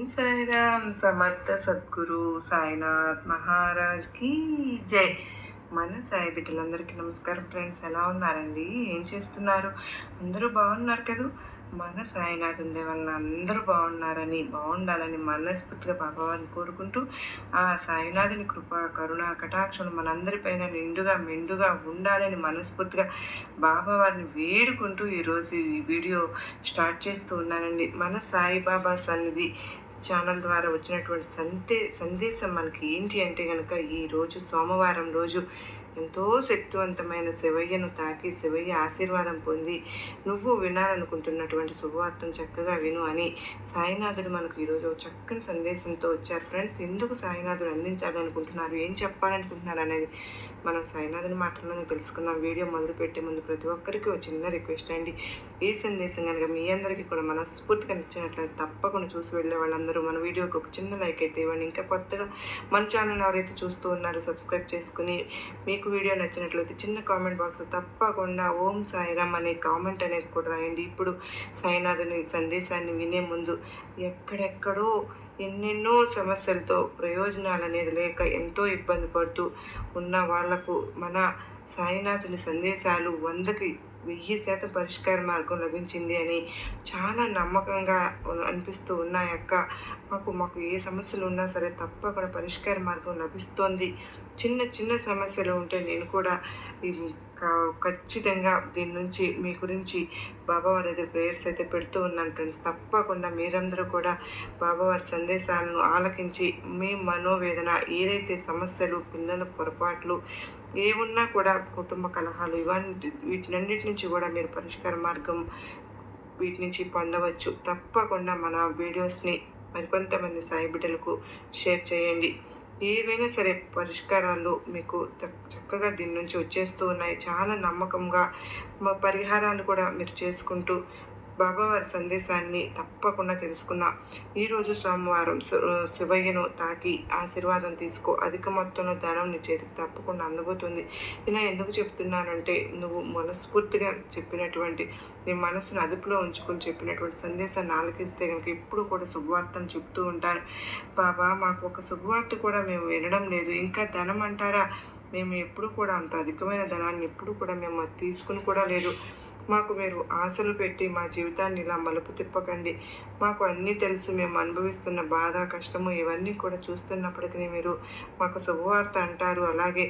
ఓం సాయిరామ్ సమర్థ సద్గురు సాయినాథ్ మహారాజ్కి జై. మన సాయి బిడ్డలందరికీ నమస్కారం ఫ్రెండ్స్ ఎలా ఉన్నారండి? ఏం చేస్తున్నారు? అందరూ బాగున్నారు కదా? మన సాయినాథ్ ఉండే వలన అందరూ బాగున్నారని బాగుండాలని మనస్ఫూర్తిగా భగవాన్ కోరుకుంటూ ఆ సాయినాథుని కృప కరుణ కటాక్షలు మనందరిపైన నిండుగా మెండుగా ఉండాలని మనస్ఫూర్తిగా బాబా వారిని వేడుకుంటూ ఈరోజు ఈ వీడియో స్టార్ట్ చేస్తూ ఉన్నానండి. మన సాయిబాబా సన్నిధి ఛానల్ ద్వారా వచ్చినటువంటి సందే సందేశం మనకి ఏంటి అంటే కనుక ఈరోజు సోమవారం రోజు ఎంతో శక్తివంతమైన శివయ్యను తాకి శివయ్య ఆశీర్వాదం పొంది నువ్వు వినాలనుకుంటున్నటువంటి శుభవార్తను చక్కగా విను అని సాయినాథుడు మనకు ఈరోజు చక్కని సందేశంతో వచ్చారు. ఫ్రెండ్స్ ఎందుకు సాయినాథుడు అందించాలనుకుంటున్నారు? ఏం చెప్పాలనుకుంటున్నారు అనేది మనం సాయినాథుని మాటల్లోనే తెలుసుకుందాం. వీడియో మొదలు పెట్టే ముందు ప్రతి ఒక్కరికి ఒక చిన్న రిక్వెస్ట్ అండి. ఈ సందేశం కనుక మీ అందరికీ కూడా మనస్ఫూర్తిగా నచ్చినట్లయితే తప్పకుండా చూసి వెళ్ళే వాళ్ళందరూ మన వీడియోకి ఒక చిన్న లైక్ అయితే ఇవ్వండి. ఇంకా కొత్తగా మన ఛానల్ ఎవరైతే చూస్తూ ఉన్నారో సబ్స్క్రైబ్ చేసుకుని మీకు వీడియో నచ్చినట్లయితే చిన్న కామెంట్ బాక్స్ తప్పకుండా ఓం సాయిరామ్ అనే కామెంట్ అనేది కూడా రాయండి. ఇప్పుడు సాయినాథుని సందేశాన్ని వినే ముందు ఎక్కడెక్కడో ఎన్నెన్నో సమస్యలతో ప్రయోజనాలు అనేది లేక ఎంతో ఇబ్బంది పడుతూ ఉన్న వాళ్ళకు మన సాయినాథుని సందేశాలు వందకి వెయ్యి శాతం పరిష్కార మార్గం లభించింది అని చాలా నమ్మకంగా అనిపిస్తూ ఉన్నాయి అక్క. మాకు మాకు ఏ సమస్యలు ఉన్నా సరే తప్పకుండా పరిష్కార మార్గం లభిస్తోంది. చిన్న చిన్న సమస్యలు ఉంటే నేను కూడా ఖచ్చితంగా దీని నుంచి మీ గురించి బాబావారి అయితే ప్రేయర్స్ అయితే పెడుతూ ఉన్నాను ఫ్రెండ్స్ తప్పకుండా మీరందరూ కూడా బాబావారి సందేశాలను ఆలకించి మీ మనోవేదన ఏదైతే సమస్యలు పిల్లల పొరపాట్లు ఏమున్నా కూడా కుటుంబ కలహాలు ఇవన్నీ వీటినన్నిటి నుంచి కూడా మీరు పరిష్కార మార్గం వీటి నుంచి పొందవచ్చు. తప్పకుండా మన వీడియోస్ని మరికొంతమంది సాయి బిడ్డలకు షేర్ చేయండి. ఏవైనా సరే పరిష్కారాలు మీకు చక్కగా దీని నుంచి వచ్చేస్తూ ఉన్నాయి. చాలా నమ్మకంగా పరిహారాలు కూడా మీరు చేసుకుంటూ బాబావారి సందేశాన్ని తప్పకుండా తెలుసుకున్నా. ఈరోజు సోమవారం శివయ్యను తాకి ఆశీర్వాదం తీసుకో అధిక మొత్తంలో ధనం నీ చేతికి తప్పకుండా అందుబోతుంది ఇలా ఎందుకు చెప్తున్నానంటే నువ్వు మనస్ఫూర్తిగా చెప్పినటువంటి నీ మనసును అదుపులో ఉంచుకొని చెప్పినటువంటి సందేశాన్ని ఆలకిస్తే కనుక ఎప్పుడు కూడా శుభవార్తను చెప్తూ ఉంటాను బాబా మాకు ఒక శుభవార్త కూడా మేము వినడం లేదు. ఇంకా ధనం అంటారా? మేము ఎప్పుడు కూడా అంత అధికమైన ధనాన్ని ఎప్పుడు కూడా మేము తీసుకుని కూడా లేదు. మాకు మీరు ఆశలు పెట్టి మా జీవితాన్ని ఇలా మలుపు తిప్పకండి. మాకు అన్నీ తెలుసు మేము అనుభవిస్తున్న బాధ కష్టము ఇవన్నీ కూడా చూస్తున్నప్పటికీ మీరు మాకు శుభవార్త అంటారు. అలాగే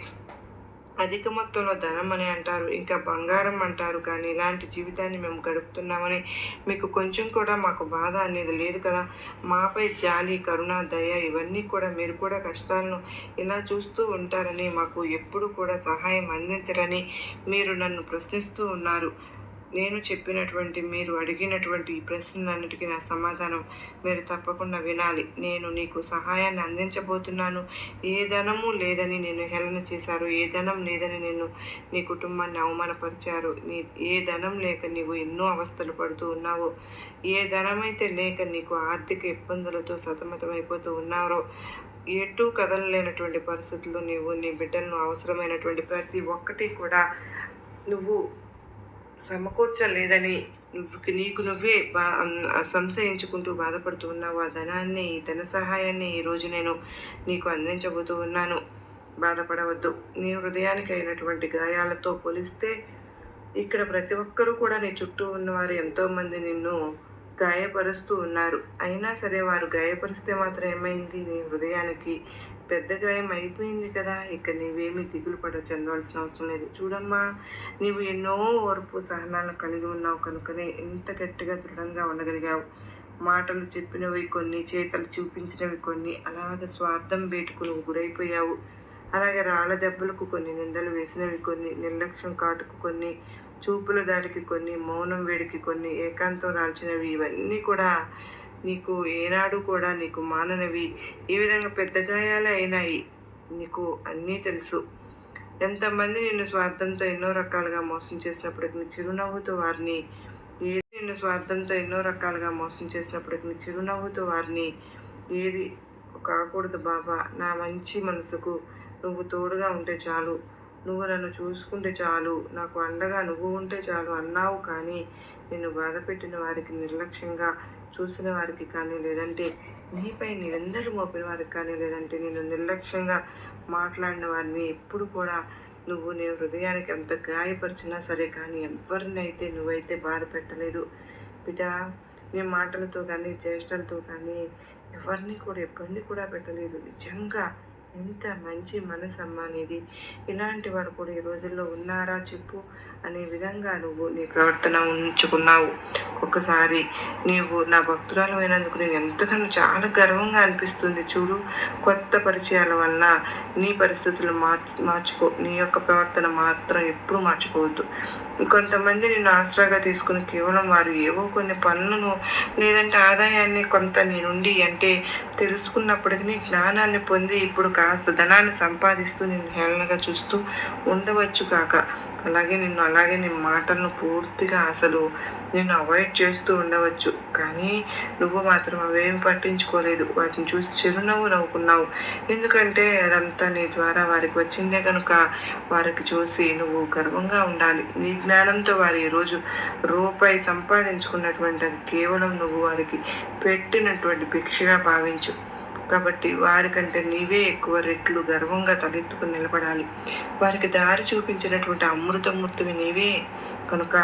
అధిక మొత్తంలో ధనం అని అంటారు ఇంకా బంగారం అంటారు. కానీ ఇలాంటి జీవితాన్ని మేము గడుపుతున్నామని మీకు కొంచెం కూడా మాకు బాధ అనేది లేదు కదా? మాపై జాలి కరుణ దయ ఇవన్నీ కూడా మీరు కూడా కష్టాలను ఇలా చూస్తూ ఉంటారని మాకు ఎప్పుడు కూడా సహాయం అందించరని మీరు నన్ను ప్రశ్నిస్తూ ఉన్నారు. నేను చెప్పినటువంటి మీరు అడిగినటువంటి ఈ ప్రశ్నలన్నిటికీ నా సమాధానం మీరు తప్పకుండా వినాలి. నేను నీకు సహాయాన్ని అందించబోతున్నాను. ఏ ధనము లేదని నేను హేళన చేశారు. ఏ ధనం లేదని నేను నీ కుటుంబాన్ని అవమానపరిచారు. నీ ఏ ధనం లేక నీవు ఎన్నో అవస్థలు పడుతూ ఉన్నావో ఏ ధనమైతే లేక నీకు ఆర్థిక ఇబ్బందులతో సతమతమైపోతూ ఉన్నారో ఎటు కదలలేనటువంటి పరిస్థితుల్లో నీవు నీ బిడ్డలను అవసరమైనటువంటి ప్రతి ఒక్కటి కూడా నువ్వు సమకూర్చలేదని నువ్వు నీకు నువ్వే బా సంశయించుకుంటూ బాధపడుతూ ఉన్నావు. ఆ ధనాన్ని ధన సహాయాన్ని ఈరోజు నేను నీకు అందించబోతూ ఉన్నాను. బాధపడవద్దు. నీ హృదయానికి అయినటువంటి గాయాలతో పోలిస్తే ఇక్కడ ప్రతి ఒక్కరూ కూడా నీ చుట్టూ ఉన్నవారు ఎంతోమంది నిన్ను గాయపరుస్తూ ఉన్నారు. అయినా సరే వారు గాయపరిస్తే మాత్రం ఏమైంది? నీ హృదయానికి పెద్ద గాయం అయిపోయింది కదా? ఇక నీవేమీ దిగులు పడ చెందవలసిన అవసరం లేదు. చూడమ్మా నీవు ఎన్నో ఓర్పు సహనాలను కలిగి ఉన్నావు కనుకనే ఎంత గట్టిగా దృఢంగా ఉండగలిగావు. మాటలు చెప్పినవి కొన్ని చేతలు చూపించినవి కొన్ని అలాగే స్వార్థం వేటుకు నువ్వు గురైపోయావు. అలాగే రాళ్ళ దెబ్బలకు కొన్ని నిందలు వేసినవి కొన్ని నిర్లక్ష్యం కాటుకు కొన్ని చూపుల దాడికి కొన్ని మౌనం వేడికి కొన్ని ఏకాంతం రాల్చినవి ఇవన్నీ కూడా నీకు ఏనాడు కూడా నీకు మాననవి. ఈ విధంగా పెద్ద గాయాలు అయినాయి నీకు అన్నీ తెలుసు. ఎంతమంది నిన్ను స్వార్థంతో ఎన్నో రకాలుగా మోసం చేసినప్పటికీ చిరునవ్వుతో వారిని ఏది నిన్ను స్వార్థంతో ఎన్నో రకాలుగా మోసం చేసినప్పటికీ చిరునవ్వుతో వారిని ఏది కాకూడదు బాబా నా మంచి మనసుకు నువ్వు తోడుగా ఉంటే చాలు. నువ్వు నన్ను చూసుకుంటే చాలు. నాకు అండగా నువ్వు ఉంటే చాలు అన్నావు కానీ నిన్ను బాధ పెట్టిన వారికి నిర్లక్ష్యంగా చూసిన వారికి కానీ లేదంటే నీపై నిరందరూ మోపిన వారికి కానీ లేదంటే నేను నిర్లక్ష్యంగా మాట్లాడిన వారిని ఎప్పుడు కూడా నువ్వు నీ హృదయానికి ఎంత గాయపరిచినా సరే కానీ ఎవరినైతే నువ్వైతే బాధ పెట్టలేదు బిడ్డ నీ మాటలతో కానీ చేష్టలతో కానీ ఎవరిని కూడా ఇబ్బంది కూడా పెట్టలేదు. నిజంగా ఎంత మంచి మనసమ్మా నీది. ఇలాంటి వారు కూడా ఈ రోజుల్లో ఉన్నారా చెప్పు అనే విధంగా నువ్వు నీ ప్రవర్తన ఉంచుకున్నావు. ఒక్కసారి నీవు నా భక్తురాలు అయినందుకు నేను ఎంతగానో చాలా గర్వంగా అనిపిస్తుంది. చూడు కొత్త పరిచయాల వలన నీ పరిస్థితులు మార్ మార్చుకో నీ యొక్క ప్రవర్తన మాత్రం ఎప్పుడూ మార్చుకోవద్దు. కొంతమంది నిన్ను ఆసరాగా తీసుకుని కేవలం వారు ఏవో కొన్ని పనులను లేదంటే ఆదాయాన్ని కొంత నీ నుండి అంటే తెలుసుకున్నప్పటికీ జ్ఞానాన్ని పొంది ఇప్పుడు కాస్త ధనాన్ని సంపాదిస్తూ నిన్ను హేళనగా చూస్తూ ఉండవచ్చు కాక. అలాగే నిన్ను అలాగే నీ మాటలను పూర్తిగా అసలు నిన్ను అవాయిడ్ చేస్తూ ఉండవచ్చు. కానీ నువ్వు మాత్రం అవేమి పట్టించుకోలేదు. వాటిని చూసి చిరునవ్వు నవ్వుకున్నావు. ఎందుకంటే అదంతా నీ ద్వారా వారికి వచ్చిందే కనుక వారికి చూసి నువ్వు గర్వంగా ఉండాలి. నీ జ్ఞానంతో వారు ఈరోజు రూపాయి సంపాదించుకున్నటువంటి అది కేవలం నువ్వు వారికి పెట్టినటువంటి భిక్షగా భావించు. కాబట్టి వారికంటే నీవే ఎక్కువ రెట్లు గర్వంగా తలెత్తుకుని నిలబడాలి. వారికి దారి చూపించినటువంటి అమృతమూర్తివి నీవే. కనుక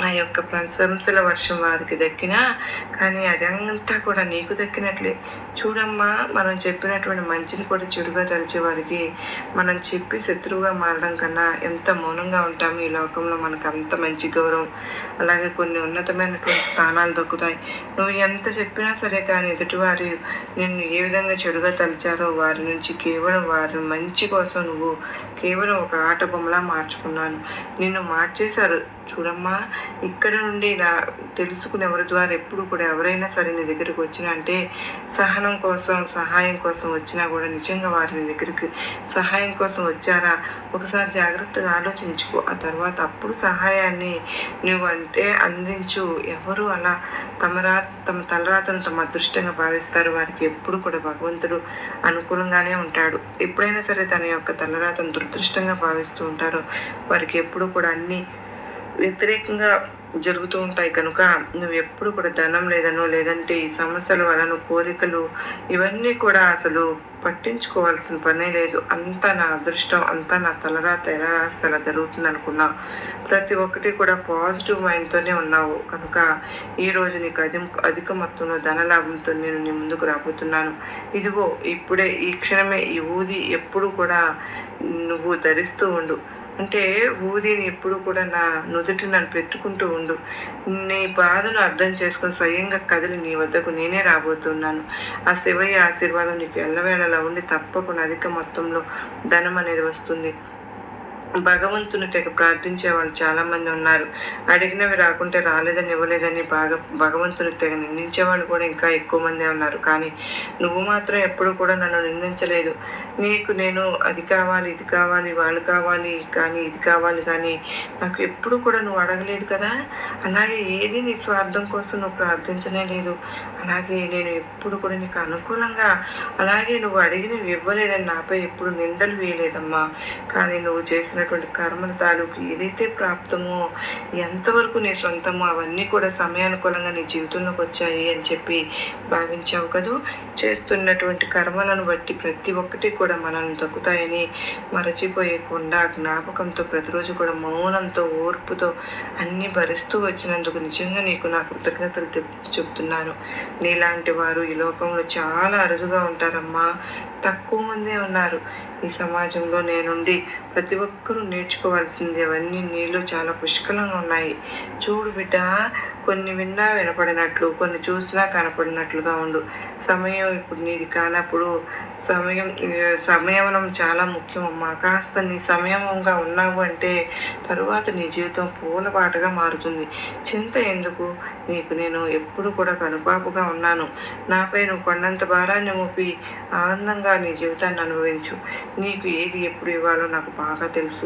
ఆ యొక్క ప్రశంసల వర్షం వారికి దక్కినా కానీ అదంతా కూడా నీకు దక్కినట్లే. చూడమ్మా మనం చెప్పినటువంటి మంచిని కూడా చెడుగా తలిచే వారికి మనం చెప్పి శత్రువుగా మారడం కన్నా ఎంత మౌనంగా ఉంటామో ఈ లోకంలో మనకు అంత మంచి గౌరవం. అలాగే కొన్ని ఉన్నతమైనటువంటి స్థానాలు దక్కుతాయి. నువ్వు ఎంత చెప్పినా సరే కానీ ఎదుటివారి నిన్ను ఏ విధంగా చెడుగా తలిచారో వారి నుంచి కేవలం వారి మంచి కోసం నువ్వు కేవలం ఒక ఆట బొమ్మలా మార్చుకున్నాను. నిన్ను మార్చేశారు చూడమ్మా ఇక్కడ నుండి నా తెలుసుకుని ఎవరి ద్వారా ఎప్పుడు కూడా ఎవరైనా సరే నీ దగ్గరికి వచ్చినా అంటే సహనం కోసం సహాయం కోసం వచ్చినా కూడా నిజంగా వారి నీ దగ్గరికి సహాయం కోసం వచ్చారా? ఒకసారి జాగ్రత్తగా ఆలోచించుకో. ఆ తర్వాత అప్పుడు సహాయాన్ని నువ్వు అంటే అందించు. ఎవరు అలా తమ రా తమ తలరాతను తమ అదృష్టంగా భావిస్తారు. వారికి ఎప్పుడు కూడా భగవంతుడు అనుకూలంగానే ఉంటాడు. ఎప్పుడైనా సరే తన యొక్క తలరాతను దురదృష్టంగా భావిస్తూ ఉంటారో. వారికి ఎప్పుడు కూడా అన్ని వ్యతిరేకంగా జరుగుతూ ఉంటాయి. కనుక నువ్వు ఎప్పుడు కూడా ధనం లేదనో లేదంటే ఈ సమస్యల వలన కోరికలు ఇవన్నీ కూడా అసలు పట్టించుకోవాల్సిన పనే లేదు. అంతా నా అదృష్టం అంతా నా తలరాత ఎలా రాస్తే అలా జరుగుతుంది అనుకున్నా. ప్రతి ఒక్కటి కూడా పాజిటివ్ మైండ్తోనే ఉన్నావు. కనుక ఈరోజు నీకు అధిక అధిక మొత్తంలో ధనలాభంతో నేను నీ ముందుకు రాబోతున్నాను. ఇదిగో ఇప్పుడే ఈ క్షణమే ఈ ఊది ఎప్పుడు కూడా నువ్వు ధరిస్తూ ఉండు. అంటే ఊదిని ఎప్పుడు కూడా నా నుదుటి నన్ను పెట్టుకుంటూ ఉండు. నీ బాధను అర్థం చేసుకుని స్వయంగా కదిలి నీ వద్దకు నేనే రాబోతున్నాను. ఆ శివయ్య ఆశీర్వాదం నీకు ఎల్లవేళలా ఉండి తప్పకుండా అధిక మొత్తంలో ధనం అనేది వస్తుంది. భగవంతుని తెగ ప్రార్థించే వాళ్ళు చాలామంది ఉన్నారు. అడిగినవి రాకుంటే రాలేదని ఇవ్వలేదని బాగా భగవంతుని తెగ నిందించే వాళ్ళు కూడా ఇంకా ఎక్కువ మందే ఉన్నారు. కానీ నువ్వు మాత్రం ఎప్పుడు కూడా నన్ను నిందించలేదు. నీకు నేను అది కావాలి ఇది కావాలి వాళ్ళు కావాలి కానీ ఇది కావాలి కానీ నాకు ఎప్పుడు కూడా నువ్వు అడగలేదు కదా. అలాగే ఏది నీ స్వార్థం కోసం నువ్వు ప్రార్థించనే లేదు. అలాగే నేను ఎప్పుడు కూడా నీకు అనుకూలంగా అలాగే నువ్వు అడిగినవి ఇవ్వలేదని నాపై ఎప్పుడు నిందలు వేయలేదమ్మా. కానీ నువ్వు చేసిన చేసినటువంటి కర్మల తాలూకు ఏదైతే ప్రాప్తమో ఎంతవరకు నీ సొంతమో అవన్నీ కూడా సమయానుకూలంగా నీ జీవితంలోకి వచ్చాయి అని చెప్పి భావించావు కదూ? చేస్తున్నటువంటి కర్మలను బట్టి ప్రతి ఒక్కటి కూడా మనల్ని తగ్గుతాయని మరచిపోయకుండా జ్ఞాపకంతో ప్రతిరోజు కూడా మౌనంతో ఓర్పుతో అన్నీ భరిస్తూ వచ్చినందుకు నిజంగా నీకు నా కృతజ్ఞతలు చెప్తున్నాను. నీలాంటి వారు ఈ లోకంలో చాలా అరుదుగా ఉంటారమ్మా. తక్కువ మందే ఉన్నారు. ఈ సమాజంలో నేనుండి ప్రతి ఒక్క ఒక్కరూ నేర్చుకోవాల్సింది. అవన్నీ నీళ్ళు చాలా పుష్కలంగా ఉన్నాయి. చూడు బిడ్డ కొన్ని విన్నా వినపడినట్లు కొన్ని చూసినా కనపడినట్లుగా ఉండు. సమయం ఇప్పుడు నీది కానప్పుడు సమయం సమయమనం చాలా ముఖ్యం అమ్మా. కాస్త నీ సమయంగా ఉన్నావు అంటే తరువాత నీ జీవితం పూలపాటగా మారుతుంది. చింత ఎందుకు? నీకు నేను ఎప్పుడు కూడా కనుపాపుగా ఉన్నాను. నాపై నువ్వు కొండంత భారాన్ని మోపి ఆనందంగా నీ జీవితాన్ని అనుభవించు. నీకు ఏది ఎప్పుడు ఇవ్వాలో నాకు బాగా తెలుసు.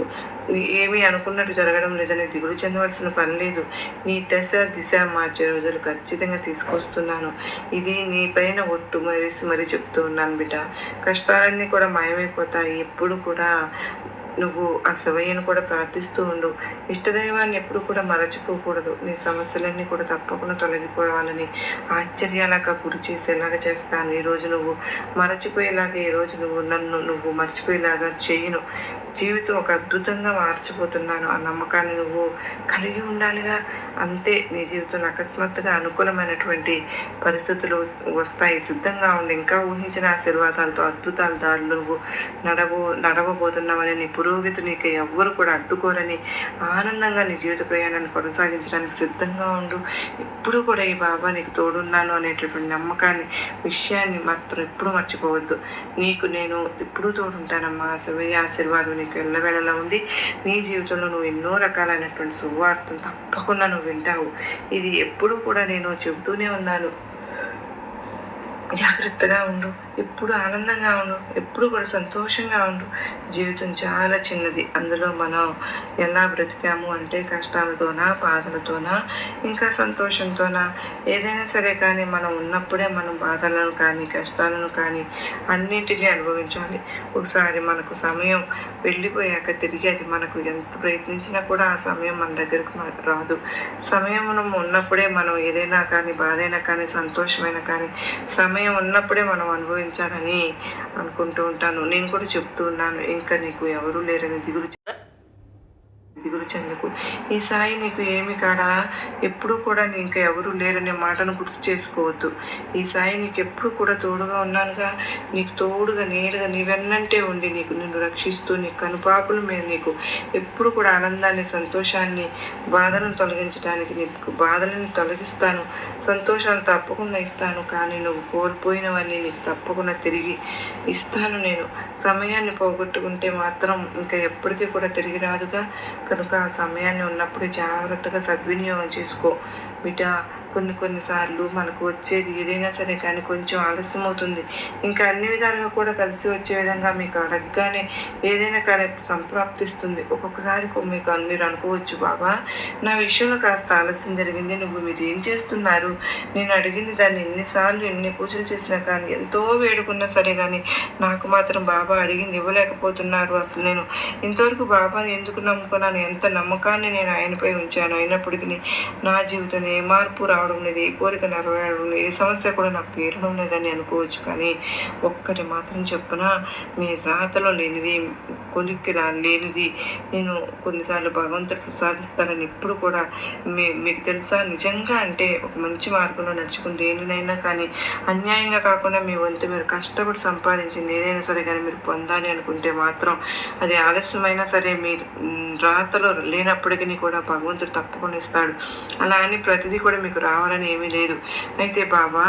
ఏమీ అనుకున్నట్టు జరగడం లేదని దిగులు చెందవలసిన పని లేదు. నీ దశ దిశ మార్చే రోజులు ఖచ్చితంగా తీసుకొస్తున్నాను. ఇది నీ పైన ఒట్టు మరిసి మరీ చెప్తూ ఉన్నాను బిడ్డ. కష్టాలన్నీ కూడా మాయమైపోతాయి. ఎప్పుడు కూడా నువ్వు ఆ శివయ్యను కూడా ప్రార్థిస్తూ ఉండు. ఇష్టదైవాన్ని ఎప్పుడు కూడా మరచిపోకూడదు. నీ సమస్యలన్నీ కూడా తప్పకుండా తొలగిపోవాలని ఆశ్చర్యాలకు గురి చేసేలాగా చేస్తాను. ఈరోజు నువ్వు మరచిపోయేలాగా ఈరోజు నువ్వు నన్ను నువ్వు మర్చిపోయేలాగా చేయను. జీవితం ఒక అద్భుతంగా మార్చిపోతున్నాను. ఆ నమ్మకాన్ని నువ్వు కలిగి ఉండాలిగా. అంతే నీ జీవితంలో అకస్మాత్తుగా అనుకూలమైనటువంటి పరిస్థితులు వస్తాయి. సిద్ధంగా ఉండి. ఇంకా ఊహించిన ఆశీర్వాదాలతో అద్భుతాల దారులు నువ్వు నడవ నడవబోతున్నావని నీ పురోగతి నీకు ఎవ్వరు కూడా అడ్డుకోరని ఆనందంగా నీ జీవిత ప్రయాణాన్ని కొనసాగించడానికి సిద్ధంగా ఉండు. ఎప్పుడు కూడా ఈ బాబా నీకు తోడున్నాను అనేటటువంటి నమ్మకాన్ని విషయాన్ని మాత్రం ఎప్పుడు మర్చిపోవద్దు. నీకు నేను ఎప్పుడూ తోడుంటానమ్మా. శివయ్య ఆశీర్వాదం నీకు ఎల్లవేళలా ఉంది. నీ జీవితంలో నువ్వు ఎన్నో రకాలైనటువంటి సువార్తను తప్పకుండా నువ్వు వింటావు. ఇది ఎప్పుడు కూడా నేను చెబుతూనే ఉన్నాను. జాగ్రత్తగా ఉండు. ఎప్పుడు ఆనందంగా ఉండు ఎప్పుడు కూడా సంతోషంగా ఉండు. జీవితం చాలా చిన్నది. అందులో మనం ఎలా బ్రతికాము అంటే కష్టాలతోనా బాధలతోనా ఇంకా సంతోషంతోనా? ఏదైనా సరే కానీ మనం ఉన్నప్పుడే మనం బాధలను కానీ కష్టాలను కానీ అన్నింటినీ అనుభవించాలి. ఒకసారి మనకు సమయం వెళ్ళిపోయాక తిరిగి అది మనకు ఎంత ప్రయత్నించినా కూడా ఆ సమయం మన దగ్గరకు మనకు రాదు. సమయం మనం ఉన్నప్పుడే మనం ఏదైనా కానీ బాధైనా కానీ సంతోషమైనా కానీ సమయం ఉన్నప్పుడే మనం అనుభవించాలని అనుకుంటూ ఉంటాను. నేను కూడా చెప్తూ ఉన్నాను ఇంకా నీకు ఎవరూ లేరని దిగులు దిగులు చెందుకు. ఈ సాయి నీకు ఏమి కాడా? ఎప్పుడూ కూడా నీ ఇంకా ఎవరు లేరనే మాటను గుర్తు చేసుకోవద్దు. ఈ సాయి నీకు ఎప్పుడు కూడా తోడుగా ఉన్నానుగా. నీకు తోడుగా నీడగా నీ వెన్నంటే ఉండి నీకు నిన్ను రక్షిస్తూ నీ కనుపాపుల మీద నీకు ఎప్పుడు కూడా ఆనందాన్ని సంతోషాన్ని బాధలను తొలగించడానికి నీకు బాధలను తొలగిస్తాను. సంతోషాలు తప్పకుండా ఇస్తాను కానీ నువ్వు కోల్పోయినవన్నీ నీకు తప్పకుండా తిరిగి ఇస్తాను నేను. సమయాన్ని పోగొట్టుకుంటే మాత్రం ఇంకా ఎప్పటికీ కూడా తిరిగి రాదుగా. కనుక ఆ సమయాన్ని ఉన్నప్పుడు జాగ్రత్తగా సద్వినియోగం చేసుకో. బిడ్డ కొన్ని కొన్నిసార్లు మనకు వచ్చేది ఏదైనా సరే కానీ కొంచెం ఆలస్యం అవుతుంది. ఇంకా అన్ని విధాలుగా కూడా కలిసి వచ్చే విధంగా మీకు అడగగానే ఏదైనా కానీ సంప్రాప్తిస్తుంది. ఒక్కొక్కసారి మీకు మీరు అనుకోవచ్చు బాబా నా విషయంలో కాస్త ఆలస్యం జరిగింది. నువ్వు మీరు ఏం చేస్తున్నారు? నేను అడిగింది దాన్ని ఎన్నిసార్లు ఎన్ని పూజలు చేసినా కానీ ఎంతో వేడుకున్నా సరే కానీ నాకు మాత్రం బాబా అడిగింది ఇవ్వలేకపోతున్నారు. అసలు నేను ఇంతవరకు బాబాని ఎందుకు నమ్ముకున్నాను? ఎంత నమ్మకాన్ని నేను ఆయనపై ఉంచాను? అయినప్పటికీ నా జీవితం ఏ మార్పు రావడం లేదు ఏ కోరిక నెరవేరడం లేదు ఏ సమస్య కూడా నాకు తీరడం లేదని అనుకోవచ్చు. కానీ ఒక్కటి మాత్రం చెప్పున మీ రాతలో లేనిది కొలిక్కి రా లేనిది నేను కొన్నిసార్లు భగవంతుడు ప్రసాదిస్తానని ఇప్పుడు కూడా మీ మీకు తెలుసా? నిజంగా అంటే ఒక మంచి మార్గంలో నడుచుకుని దేనినైనా కానీ అన్యాయంగా కాకుండా మీ వంతు మీరు కష్టపడి సంపాదించింది ఏదైనా సరే కానీ మీరు పొందాలి అనుకుంటే మాత్రం అది ఆలస్యమైనా సరే మీరు రాతలో లేనప్పటికీ కూడా భగవంతుడు తప్పకుండా ఇస్తాడు. అలా అని ప్రతిదీ కూడా మీకు రా కావాలని ఏమీ లేదు. అయితే బాబా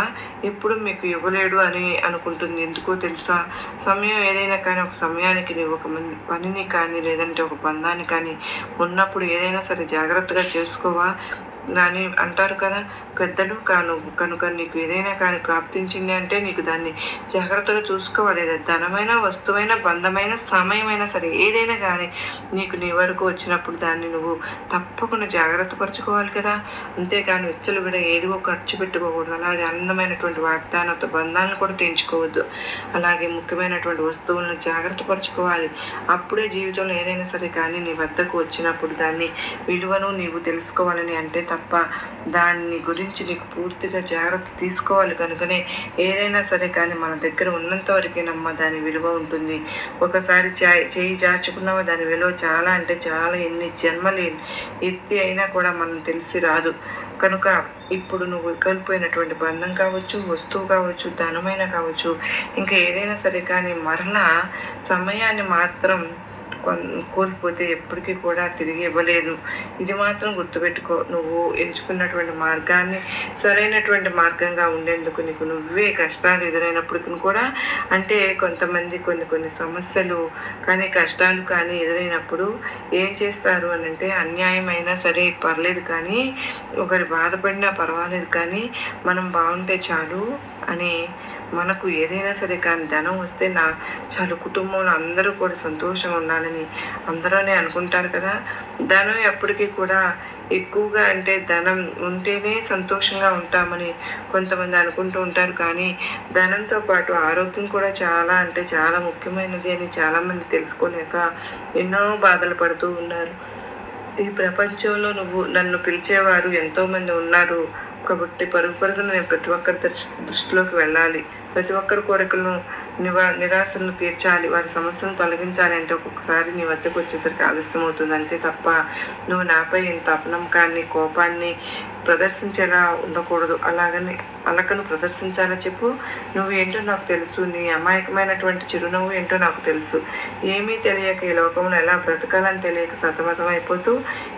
ఎప్పుడు మీకు ఇవ్వలేడు అని అనుకుంటుంది. ఎందుకో తెలుసా? సమయం ఏదైనా కానీ ఒక సమయానికి నీవు ఒక పనిని కానీ లేదంటే ఒక బంధాన్ని కానీ ఉన్నప్పుడు ఏదైనా సరే జాగ్రత్తగా చేసుకోవా? అని అంటారు కదా పెద్దలు కాను కనుక నీకు ఏదైనా కానీ ప్రాప్తించింది అంటే నీకు దాన్ని జాగ్రత్తగా చూసుకోవాలి. ధనమైన వస్తువైన బంధమైన సమయమైనా సరే ఏదైనా కానీ నీకు నీ వరకు వచ్చినప్పుడు దాన్ని నువ్వు తప్పకుండా జాగ్రత్త పరచుకోవాలి కదా. అంతేకాని విచ్చలు విడ ఏదిగో ఖర్చు పెట్టుకోకూడదు. అలాగే అందమైనటువంటి వాగ్దానంతో బంధాలను కూడా తెంచుకోవద్దు. అలాగే ముఖ్యమైనటువంటి వస్తువులను జాగ్రత్త పరచుకోవాలి. అప్పుడే జీవితంలో ఏదైనా సరే కానీ నీ వద్దకు వచ్చినప్పుడు దాన్ని విలువను నీవు తెలుసుకోవాలని అంటే తప్ప దాన్ని గురించి నీకు పూర్తిగా జాగ్రత్త తీసుకోవాలి కనుకనే ఏదైనా సరే కానీ మన దగ్గర ఉన్నంత వరకేనమ్మా దాని విలువ ఉంటుంది. ఒకసారి చేయి జార్చుకున్నావా? దాని విలువ చాలా అంటే చాలా. ఎన్ని జన్మలు ఎత్తి అయినా కూడా మనం తెలిసి రాదు. కనుక ఇప్పుడు నువ్వు కోల్పోయినటువంటి బంధం కావచ్చు వస్తువు కావచ్చు ధనమైన కావచ్చు ఇంకా ఏదైనా సరే కానీ మరలా సమయాన్ని మాత్రం కోల్పోతే ఎప్పటికీ కూడా తిరిగి ఇవ్వలేదు. ఇది మాత్రం గుర్తుపెట్టుకో నువ్వు ఎంచుకున్నటువంటి మార్గాన్ని సరైనటువంటి మార్గంగా ఉండేందుకు నీకు నువ్వే కష్టాలు ఎదురైనప్పటికీ కూడా అంటే కొంతమంది కొన్ని కొన్ని సమస్యలు కానీ కష్టాలు కానీ ఎదురైనప్పుడు ఏం చేస్తారు అని అంటే అన్యాయం అయినా సరే పర్లేదు కానీ ఒకరు బాధపడినా పర్వాలేదు కానీ మనం బాగుంటే చాలు అని మనకు ఏదైనా సరే కానీ ధనం వస్తే నా చాలు కుటుంబంలో అందరూ కూడా సంతోషంగా ఉండాలని అందరూనే అనుకుంటారు కదా. ధనం ఎప్పటికీ కూడా ఎక్కువగా అంటే ధనం ఉంటేనే సంతోషంగా ఉంటామని కొంతమంది అనుకుంటూ ఉంటారు. కానీ ధనంతో పాటు ఆరోగ్యం కూడా చాలా అంటే చాలా ముఖ్యమైనది అని చాలామంది తెలుసుకోలేక ఎన్నో బాధలు పడుతూ ఉన్నారు. ఈ ప్రపంచంలో నువ్వు నన్ను పిలిచేవారు ఎంతోమంది ఉన్నారు. కాబట్టి పరుగు పరుగున నేను ప్రతి ఒక్కరి దృష్టి దృష్టిలోకి వెళ్ళాలి. ప్రతి ఒక్కరి కోరికలను నివా నిరాశను తీర్చాలి. వారి సమస్యను తొలగించాలి అంటే ఒక్కొక్కసారి నీ వద్దకు వచ్చేసరికి ఆలస్యం అవుతుంది అంతే తప్ప నువ్వు నాపై ఇంత అపనమ్మకాన్ని కోపాన్ని ప్రదర్శించేలా ఉండకూడదు. అలాగని అలకను ప్రదర్శించాలా చెప్పు. నువ్వు ఏంటో నాకు తెలుసు. నీ అమాయకమైనటువంటి చిరునవ్వు ఏంటో నాకు తెలుసు. ఏమీ తెలియక ఈ లోకంలో ఎలా బ్రతకాలని తెలియక సతమతం అయిపోతూ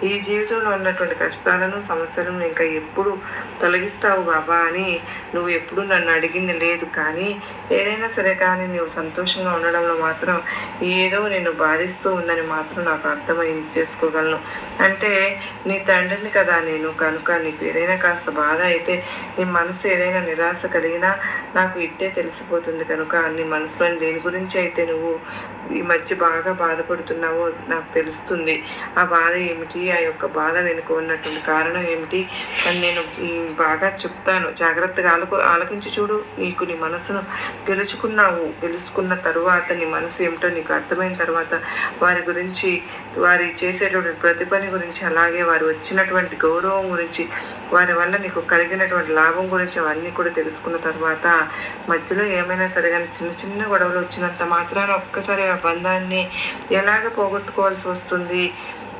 ఈ జీవితంలో ఉన్నటువంటి కష్టాలను సమస్యలను ఇంకా ఎప్పుడు తొలగిస్తావు బాబా అని నువ్వు ఎప్పుడు నన్ను అడిగింది లేదు. కానీ ఏదైనా సరే కానీ నువ్వు సంతోషంగా ఉండడంలో మాత్రం ఏదో నేను బాధిస్తూ ఉందని మాత్రం నాకు అర్థమైంది. చేసుకోగలను. అంటే నీ తండ్రిని కదా నేను కనుక నీకు ఏదైనా కాస్త బాధ అయితే నీ మనసు ఏదైనా నిరాశ కలిగినా నాకు ఇట్టే తెలిసిపోతుంది కనుక నీ మనసులో దేని గురించి అయితే నువ్వు ఈ మధ్య బాగా బాధపడుతున్నావో నాకు తెలుస్తుంది. ఆ బాధ ఏమిటి? ఆ యొక్క బాధ వెనుక ఉన్నటువంటి కారణం ఏమిటి? అని నేను బాగా చెప్తాను. జాగ్రత్తగా ఆలకు ఆలకించి చూడు. నీకు నీ మనసును గెలుచుకున్నావు. గెలుచుకున్న తరువాత నీ మనసు ఏమిటో నీకు అర్థమైన తర్వాత వారి గురించి వారి చేసేటువంటి ప్రతిభని గురించి అలాగే వారు వచ్చినటువంటి గౌరవం గురించి వారి వల్ల నీకు కలిగినటువంటి లాభం గురించి అవన్నీ కూడా తెలుసుకున్న తర్వాత మధ్యలో ఏమైనా సరే కానీ చిన్న చిన్న గొడవలు వచ్చినంత మాత్రాన ఒక్కసారి ఆ బంధాన్ని ఎలాగ పోగొట్టుకోవాల్సి వస్తుంది?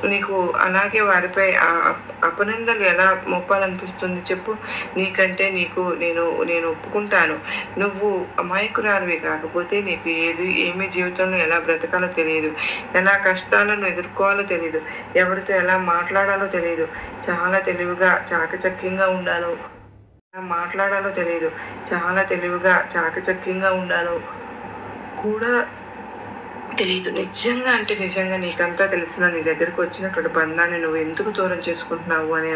నీకు అలాగే వారిపై ఆ అప- అపనిందలు ఎలా మోపాలనిపిస్తుంది చెప్పు. నీకంటే నీకు నేను నేను ఒప్పుకుంటాను. నువ్వు అమాయకురాలివి కాకపోతే నీకు ఏది ఏమి జీవితంలో ఎలా బ్రతకాలో తెలియదు. ఎలా కష్టాలను ఎదుర్కోవాలో తెలియదు. ఎవరితో ఎలా మాట్లాడాలో తెలియదు. చాలా తెలివిగా చాకచక్యంగా ఉండాలో ఎలా మాట్లాడాలో తెలియదు. చాలా తెలివిగా చాకచక్యంగా ఉండాలో కూడా తెలియదు నిజంగా అంటే నిజంగా నీకంతా తెలిసిన? నీ దగ్గరకు వచ్చినటువంటి బంధాన్ని నువ్వు ఎందుకు దూరం చేసుకుంటున్నావు అనే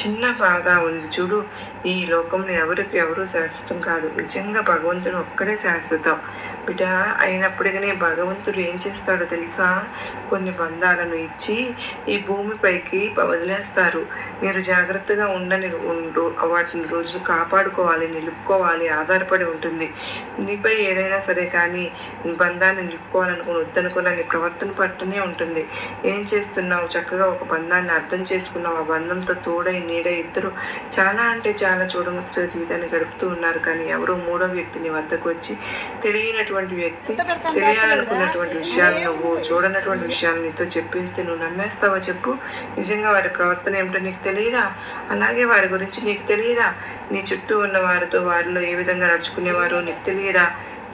చిన్న బాధ ఉంది. చూడు ఈ లోకంలో ఎవరికి ఎవరు శాశ్వతం కాదు. నిజంగా భగవంతుడు ఒక్కడే శాశ్వతం. బిడ్డ అయినప్పటికీ భగవంతుడు ఏం చేస్తాడో తెలుసా? కొన్ని బంధాలను ఇచ్చి ఈ భూమిపైకి వదిలేస్తారు. మీరు జాగ్రత్తగా ఉండని ఉండు. వాటిని రోజులు కాపాడుకోవాలి నిలుపుకోవాలి ఆధారపడి ఉంటుంది. నీపై ఏదైనా సరే కానీ బంధాన్ని నిలుపుకోవాలనుకున్న వద్దనుకున్న ప్రవర్తన పట్టునే ఉంటుంది. ఏం చేస్తున్నావు? చక్కగా ఒక బంధాన్ని అర్థం చేసుకున్నావు. ఆ బంధంతో తోడై నీడై ఇద్దరు చాలా అంటే చాలా చూడముచ్చిన జీవితాన్ని గడుపుతూ ఉన్నారు. కానీ ఎవరో మూడో వ్యక్తిని వద్దకు వచ్చి తెలియనటువంటి వ్యక్తి తెలియాలనుకున్నటువంటి విషయాలు నువ్వు చూడనటువంటి విషయాలు నీతో చెప్పేస్తే నువ్వు నమ్మేస్తావా చెప్పు? నిజంగా వారి ప్రవర్తన ఏమిటో నీకు తెలియదా అలాగే వారి గురించి నీకు తెలియదా నీ చుట్టూ ఉన్న వారితో వారిలో ఏ విధంగా నడుచుకునేవారో నీకు తెలియదా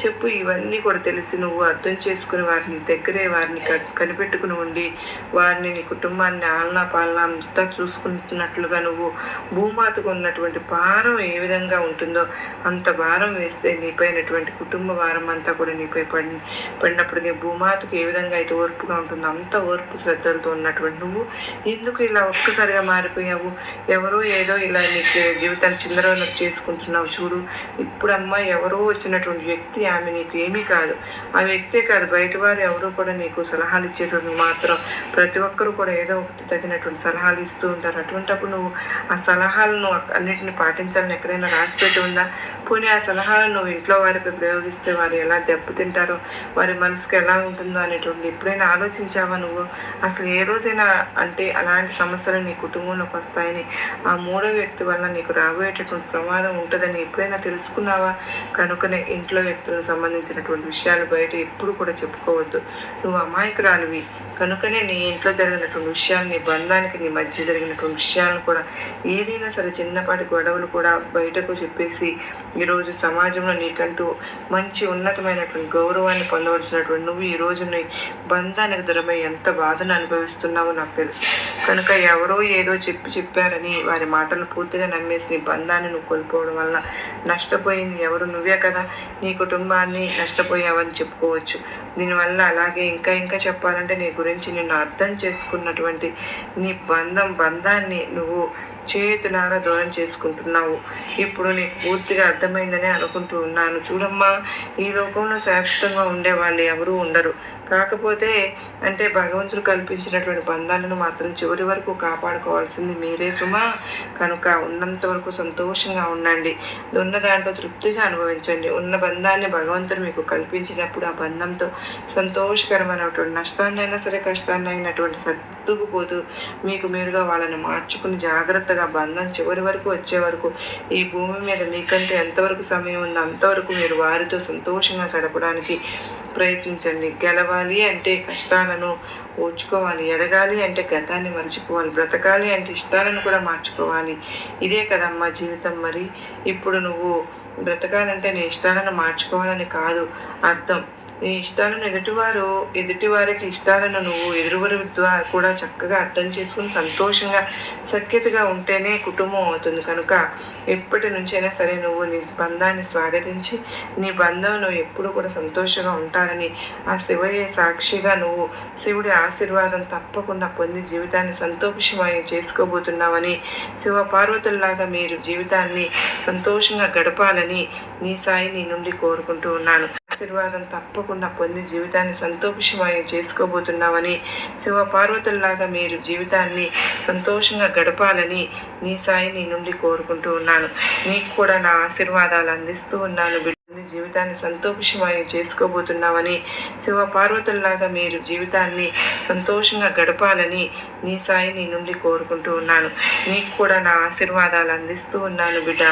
చెప్పు ఇవన్నీ కూడా తెలిసి నువ్వు అర్థం చేసుకుని వారిని దగ్గరే వారిని క- కనిపెట్టుకుని ఉండి వారిని నీ కుటుంబాన్ని ఆలనా పాలన అంతా చూసుకుంటున్నట్లుగా నువ్వు భూమాతకు ఉన్నటువంటి భారం ఏ విధంగా ఉంటుందో అంత భారం వేస్తే నీపైనటువంటి కుటుంబ భారం అంతా కూడా నీపై పడి పడినప్పుడు నీ భూమాతకు ఏ విధంగా అయితే ఓర్పుగా ఉంటుందో అంత ఓర్పు శ్రద్ధలతో ఉన్నటువంటి నువ్వు ఎందుకు ఇలా ఒక్కసారిగా మారిపోయావు? ఎవరో ఏదో ఇలా నీ జీవితాన్ని చిందరవందర చేసుకుంటున్నావు. చూడు ఇప్పుడు ఎవరో వచ్చినటువంటి వ్యక్తి ఆమె నీకు ఏమీ కాదు. ఆ వ్యక్తే కాదు బయట వారు ఎవరు కూడా నీకు సలహాలు ఇచ్చేటువంటి మాత్రం. ప్రతి ఒక్కరు కూడా ఏదో ఒకటి తగినటువంటి సలహాలు ఇస్తూ ఉంటారు. అటువంటప్పుడు నువ్వు ఆ సలహాలను అన్నిటిని పాటించాలని ఎక్కడైనా రాసిపెట్టి ఉందా? పోనీ ఆ సలహాలను నువ్వు ఇంట్లో వారిపై ప్రయోగిస్తే వారు ఎలా దెబ్బతింటారో వారి మనసుకు ఎలా ఉంటుందో అనేటువంటి ఎప్పుడైనా ఆలోచించావా నువ్వు? అసలు ఏ రోజైనా అంటే అలాంటి సమస్యలు నీ కుటుంబంలోకి వస్తాయని ఆ మూడో వ్యక్తి వల్ల నీకు రాబోయేటటువంటి ప్రమాదం ఉంటుందని ఎప్పుడైనా తెలుసుకున్నావా? కనుకనే ఇంట్లో వ్యక్తులు వ్యక్తులకు సంబంధించినటువంటి విషయాలు బయట ఎప్పుడు కూడా చెప్పుకోవద్దు. నువ్వు అమాయకురాలివి. కనుకనే నీ ఇంట్లో జరిగినటువంటి విషయాలు నీ బంధానికి నీ మధ్య జరిగినటువంటి విషయాలను కూడా ఏదైనా సరే చిన్నపాటి గొడవలు కూడా బయటకు చెప్పేసి ఈరోజు సమాజంలో నీకంటూ మంచి ఉన్నతమైనటువంటి గౌరవాన్ని పొందవలసినటువంటి నువ్వు ఈ నీ బంధానికి దూరమై ఎంత బాధను అనుభవిస్తున్నావో నాకు తెలుసు. కనుక ఎవరో ఏదో చెప్పి చెప్పారని వారి మాటలు పూర్తిగా నమ్మేసి నీ బంధాన్ని నువ్వు కోల్పోవడం వలన నష్టపోయింది ఎవరు నువ్వే కదా. నీ కుటుంబాన్ని నష్టపోయావని చెప్పుకోవచ్చు. దీనివల్ల అలాగే ఇంకా ఇంకా చెప్పాలంటే నీ గురించి నిన్ను అర్థం చేసుకున్నటువంటి నీ బంధం బంధాన్ని నువ్వు చేతులారా దూరం చేసుకుంటున్నావు. ఇప్పుడు నీకు పూర్తిగా అర్థమైందని అనుకుంటూ ఉన్నాను. చూడమ్మా ఈ లోకంలో శాశ్వతంగా ఉండే వాళ్ళు ఎవరూ ఉండరు. కాకపోతే అంటే భగవంతుడు కల్పించినటువంటి బంధాలను మాత్రం చివరి వరకు కాపాడుకోవాల్సింది మీరే సుమా. కనుక ఉన్నంత వరకు సంతోషంగా ఉండండి. ఉన్న దాంట్లో తృప్తిగా అనుభవించండి. ఉన్న బంధాన్ని భగవంతుడు మీకు కల్పించినప్పుడు ఆ బంధంతో సంతోషకరమైనటువంటి నష్టాన్నైనా సరే కష్టాన్నైనటువంటి సర్దుకుపోతూ మీకు మీరుగా వాళ్ళని మార్చుకుని జాగ్రత్తగా బంధం చివరి వరకు వచ్చే వరకు ఈ భూమి మీద మీకంటే ఎంతవరకు సమయం ఉందో అంతవరకు మీరు వారితో సంతోషంగా గడపడానికి ప్రయత్నించండి. గెలవాలి అంటే కష్టాలను ఓర్చుకోవాలి ఎదగాలి అంటే గతాన్ని మర్చిపోవాలి. బ్రతకాలి అంటే ఇష్టాలను కూడా మార్చుకోవాలి. ఇదే కదమ్మా జీవితం మరి. ఇప్పుడు నువ్వు బ్రతకాలంటే నీ ఇష్టాలను మార్చుకోవాలని కాదు అర్థం. నీ ఇష్టాలను ఎదుటివారు ఎదుటివారికి ఇష్టాలను నువ్వు ఎదురువారి ద్వారా కూడా చక్కగా అర్థం చేసుకుని సంతోషంగా సఖ్యతగా ఉంటేనే కుటుంబం అవుతుంది. కనుక ఎప్పటి నుంచైనా సరే నువ్వు నీ బంధాన్ని స్వాగతించి నీ బంధం నువ్వు ఎప్పుడు కూడా సంతోషంగా ఉంటారని ఆ శివయ్య సాక్షిగా నువ్వు శివుడి ఆశీర్వాదం తప్పకుండా పొంది జీవితాన్ని సంతోషమయం చేసుకోబోతున్నావని శివ పార్వతుల్లాగా మీరు జీవితాన్ని సంతోషంగా గడపాలని నీ సాయి నీ నుండి కోరుకుంటూ ఉన్నాను. ఆశీర్వాదం తప్పకుండా పొంది జీవితాన్ని సంతోషమయం చేసుకోబోతున్నామని శివ పార్వతుల్లాగా మీరు జీవితాన్ని సంతోషంగా గడపాలని నీ సాయి నీ నుండి కోరుకుంటూ ఉన్నాను. నీకు కూడా నా ఆశీర్వాదాలు అందిస్తూ ఉన్నాను నీ జీవితాన్ని సంతోషమై చేసుకోబోతున్నామని శివ పార్వతుల్లాగా మీరు జీవితాన్ని సంతోషంగా గడపాలని నీ సాయి నీ నుండి కోరుకుంటూ ఉన్నాను. నీకు కూడా నా ఆశీర్వాదాలు అందిస్తూ ఉన్నాను బిడ్డ.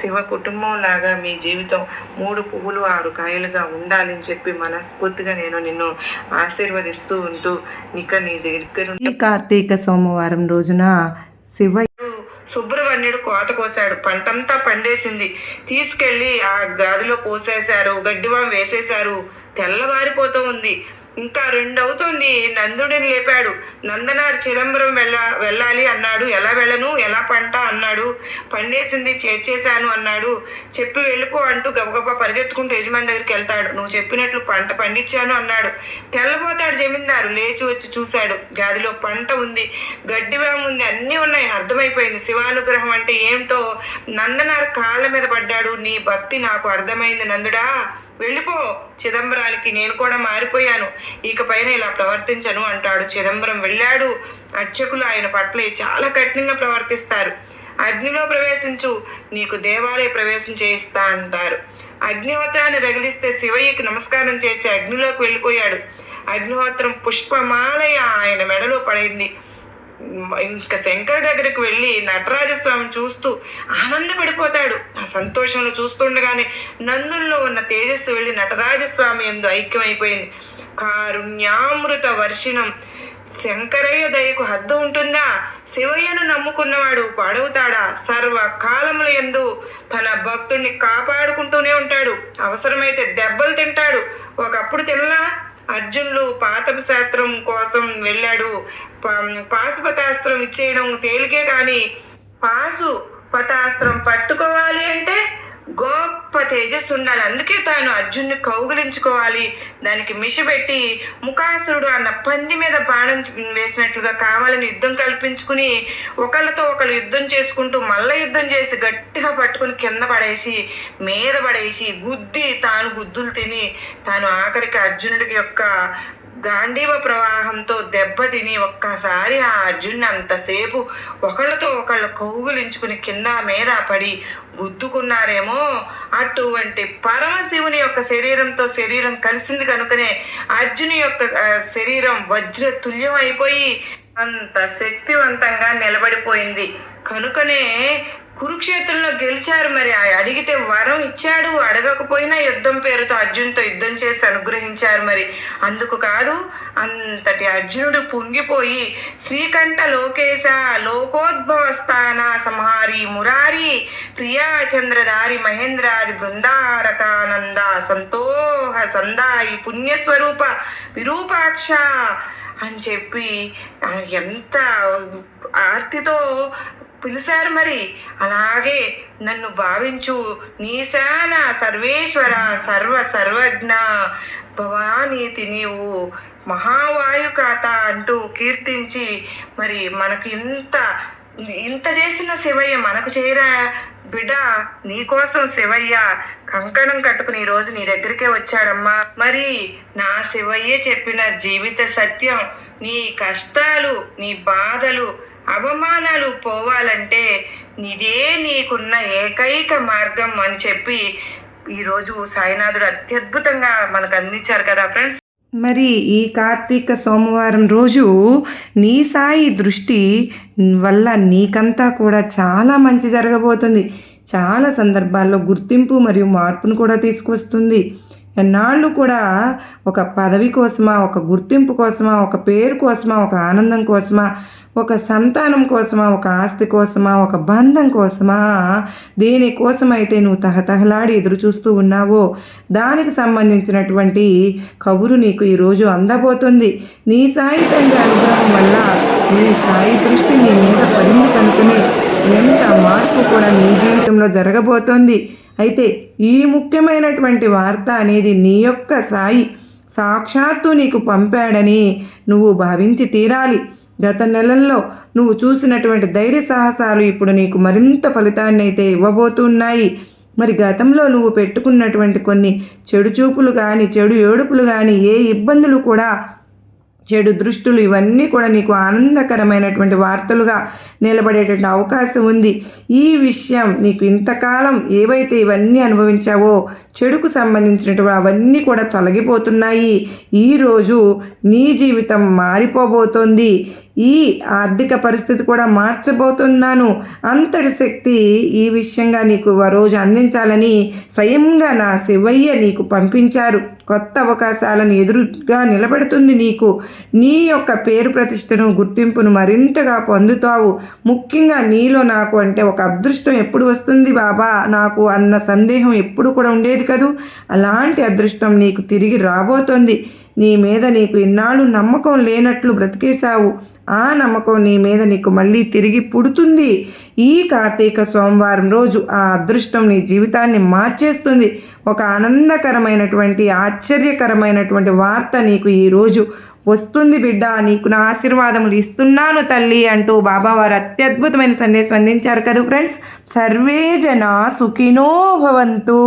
శివ కుటుంబం లాగా మీ జీవితం మూడు పువ్వులు ఆరు కాయలుగా ఉండాలని చెప్పి మనస్ఫూర్తిగా నేను నిన్ను ఆశీర్వదిస్తూ ఉంటూ ఇక నీ దగ్గర కార్తీక సోమవారం రోజున శివ సుబ్రహ్మణ్యుడు కోత కోసాడు పంటంతా పండేసింది. తీసుకెళ్ళి ఆ గదిలో పోసేశారు గడ్డివాం వేసేశారు. తెల్లవారిపోతూ ఉంది. ఇంకా రెండు అవుతుంది నందుడిని లేపాడు. నందనార్ చిదంబరం వెళ్ళ వెళ్ళాలి అన్నాడు. ఎలా వెళ్ళను? ఎలా పంట? అన్నాడు. పండేసింది చేర్చేశాను అన్నాడు. చెప్పి వెళ్ళిపో అంటూ గబగబా పరిగెత్తుకుంటూ యజమాని దగ్గరికి వెళ్తాడు. నువ్వు చెప్పినట్లు పంట పండించాను అన్నాడు. తెల్లబోతాడు జమీందారు. లేచి వచ్చి చూశాడు. గదిలో పంట ఉంది. గడ్డివాము ఉంది. అన్నీ ఉన్నాయి. అర్థమైపోయింది. శివానుగ్రహం అంటే ఏమిటో నందనార్ కాళ్ళ మీద పడ్డాడు. నీ భక్తి నాకు అర్థమైంది నందుడా. వెళ్ళిపో చిదంబరానికి నేను కూడా మారిపోయాను. ఇకపైన ఇలా ప్రవర్తించను అంటాడు. చిదంబరం వెళ్ళాడు. అర్చకులు ఆయన పట్ల చాలా కఠినంగా ప్రవర్తిస్తారు. అగ్నిలో ప్రవేశించు నీకు దేవాలయ ప్రవేశం చేయిస్తా అంటారు. అగ్నిహోత్రాన్ని రగిలిస్తే శివయ్యకి నమస్కారం చేసి అగ్నిలోకి వెళ్ళిపోయాడు. అగ్నిహోత్రం పుష్పమాలయ ఆయన మెడలో పడింది. ఇంకా శంకర్ దగ్గరికి వెళ్ళి నటరాజస్వామి చూస్తూ ఆనందపడిపోతాడు. ఆ సంతోషంలో చూస్తుండగానే నందుల్లో ఉన్న తేజస్సు వెళ్ళి నటరాజస్వామి ఎందు ఐక్యమైపోయింది. కారుణ్యామృత వర్షిణం. శంకరయ్య దయకు హద్దు ఉంటుందా? శివయ్యను నమ్ముకున్నవాడు పాడవుతాడా? సర్వ కాలముల ఎందు తన భక్తుణ్ణి కాపాడుకుంటూనే ఉంటాడు. అవసరమైతే దెబ్బలు తింటాడు. ఒకప్పుడు తినలా? అర్జునుడు పాతపశాస్త్రం కోసం వెళ్ళాడు. పాశుపతాస్త్రం ఇచ్చేయడం తేలికే కానీ పాసు పతాస్త్రం పట్టుకోవాలి అంటే గొప్ప తేజస్సు ఉండాలి. అందుకే తాను అర్జున్ని కౌగులించుకోవాలి. దానికి మిషబెట్టి ముఖాసురుడు అన్న పంది మీద బాణం వేసినట్లుగా కావాలని యుద్ధం కల్పించుకుని ఒకళ్ళతో ఒకళ్ళు యుద్ధం చేసుకుంటూ మళ్ళీ యుద్ధం చేసి గట్టిగా పట్టుకుని కింద పడేసి మీద పడేసి గుద్ది తాను గుద్దులు తిని తాను ఆఖరికి అర్జునుడికి యొక్క గాంధీవ ప్రవాహంతో దెబ్బతిని ఒక్కసారి ఆ అర్జున్ని అంతసేపు ఒకళ్ళతో ఒకళ్ళు కౌగులించుకుని కింద మీద పడి గుద్దుకున్నారేమో అటువంటి పరమశివుని యొక్క శరీరంతో శరీరం కలిసింది కనుకనే అర్జుని యొక్క శరీరం వజ్ర తుల్యం అయిపోయి అంత శక్తివంతంగా నిలబడిపోయింది. కనుకనే కురుక్షేత్రంలో గెలిచారు మరి. అడిగితే వరం ఇచ్చాడు అడగకపోయినా యుద్ధం పేరుతో అర్జున్తో యుద్ధం చేసి అనుగ్రహించారు మరి. అందుకు కాదు అంతటి అర్జునుడు పొంగిపోయి శ్రీకంఠ లోకేశ లోకోద్భవ స్థాన సంహారి మురారి ప్రియాచంద్రధారి మహేంద్రాది బృందారకానంద సంతోహ సందాయి పుణ్యస్వరూప విరూపాక్ష అని చెప్పి ఎంత ఆర్తితో పిలిచారు మరి. అలాగే నన్ను భావించు నీశాన సర్వేశ్వర సర్వ సర్వజ్ఞ. భవానీతి నీవు మహావాయు కాత అంటూ కీర్తించి మరి మనకు ఇంత ఇంత చేసిన శివయ్య మనకు చేయరా బిడ్డ నీకోసం శివయ్య కంకణం కట్టుకుని ఈ రోజు నీ దగ్గరికే వచ్చాడమ్మా. మరి నా శివయ్యే చెప్పిన జీవిత సత్యం నీ కష్టాలు నీ బాధలు అవమానాలు పోవాలంటే ఇదే నీకున్న ఏకైక మార్గం అని చెప్పి ఈరోజు సాయినాథుడు అత్యద్భుతంగా మనకు అందించారు కదా ఫ్రెండ్స్. మరి ఈ కార్తీక సోమవారం రోజు నీ సాయి దృష్టి వల్ల నీకంతా కూడా చాలా మంచి జరగబోతుంది. చాలా సందర్భాల్లో గుర్తింపు మరియు మార్పును కూడా తీసుకొస్తుంది. ఎన్నాళ్ళు కూడా ఒక పదవి కోసమా ఒక గుర్తింపు కోసమా ఒక పేరు కోసమా ఒక ఆనందం కోసమా ఒక సంతానం కోసమా ఒక ఆస్తి కోసమా ఒక బంధం కోసమా దేనికోసమైతే నువ్వు తహతహలాడి ఎదురు చూస్తూ ఉన్నావో దానికి సంబంధించినటువంటి కబురు నీకు ఈరోజు అందబోతుంది. నీ సాయి తండ్రి అనుగ్రహం వల్ల నీ సాయి దృష్టి నీ మీద పడింది కనుకనే ఎంత మార్పు కూడా నీ జీవితంలో జరగబోతోంది. అయితే ఈ ముఖ్యమైనటువంటి వార్త అనేది నీ యొక్క సాయి సాక్షాత్తు నీకు పంపాడని నువ్వు భావించి తీరాలి. గత నెలల్లో నువ్వు చూసినటువంటి ధైర్య సాహసాలు ఇప్పుడు నీకు మరింత ఫలితాన్ని అయితే ఇవ్వబోతున్నాయి. మరి గతంలో నువ్వు పెట్టుకున్నటువంటి కొన్ని చెడు చూపులు కానీ చెడు ఏడుపులు కానీ ఏ ఇబ్బందులు కూడా చెడు దృష్టులు ఇవన్నీ కూడా నీకు ఆనందకరమైనటువంటి వార్తలుగా నిలబడేటువంటి అవకాశం ఉంది. ఈ విషయం నీకు ఇంతకాలం ఏవైతే ఇవన్నీ అనుభవించావో చెడుకు సంబంధించినటువంటి అవన్నీ కూడా తొలగిపోతున్నాయి. ఈరోజు నీ జీవితం మారిపోబోతోంది. ఈ ఆర్థిక పరిస్థితి కూడా మార్చబోతున్నాను. అంతటి శక్తి ఈ విషయంగా నీకు ఆ రోజు అందించాలని స్వయంగా నా శివయ్య నీకు పంపించారు. కొత్త అవకాశాలను ఎదురుగా నిలబెడుతుంది నీకు. నీ యొక్క పేరు ప్రతిష్టను గుర్తింపును మరింతగా పొందుతావు. ముఖ్యంగా నీలో నాకు అంటే ఒక అదృష్టం ఎప్పుడు వస్తుంది బాబా? నాకు అన్న సందేహం ఎప్పుడు కూడా ఉండేది కదూ? అలాంటి అదృష్టం నీకు తిరిగి రాబోతోంది. నీ మీద నీకు ఇన్నాళ్ళు నమ్మకం లేనట్లు బ్రతికేశావు. ఆ నమ్మకం నీ మీద నీకు మళ్ళీ తిరిగి పుడుతుంది. ఈ కార్తీక సోమవారం రోజు ఆ అదృష్టం నీ జీవితాన్ని మార్చేస్తుంది. ఒక ఆనందకరమైనటువంటి ఆశ్చర్యకరమైనటువంటి వార్త నీకు ఈరోజు వస్తుంది బిడ్డ నీకు నా ఆశీర్వాదములు ఇస్తున్నాను తల్లి అంటూ బాబావారు అత్యద్భుతమైన సందేశం అందించారు కదా ఫ్రెండ్స్? సర్వే జన సుఖినో భవంతు.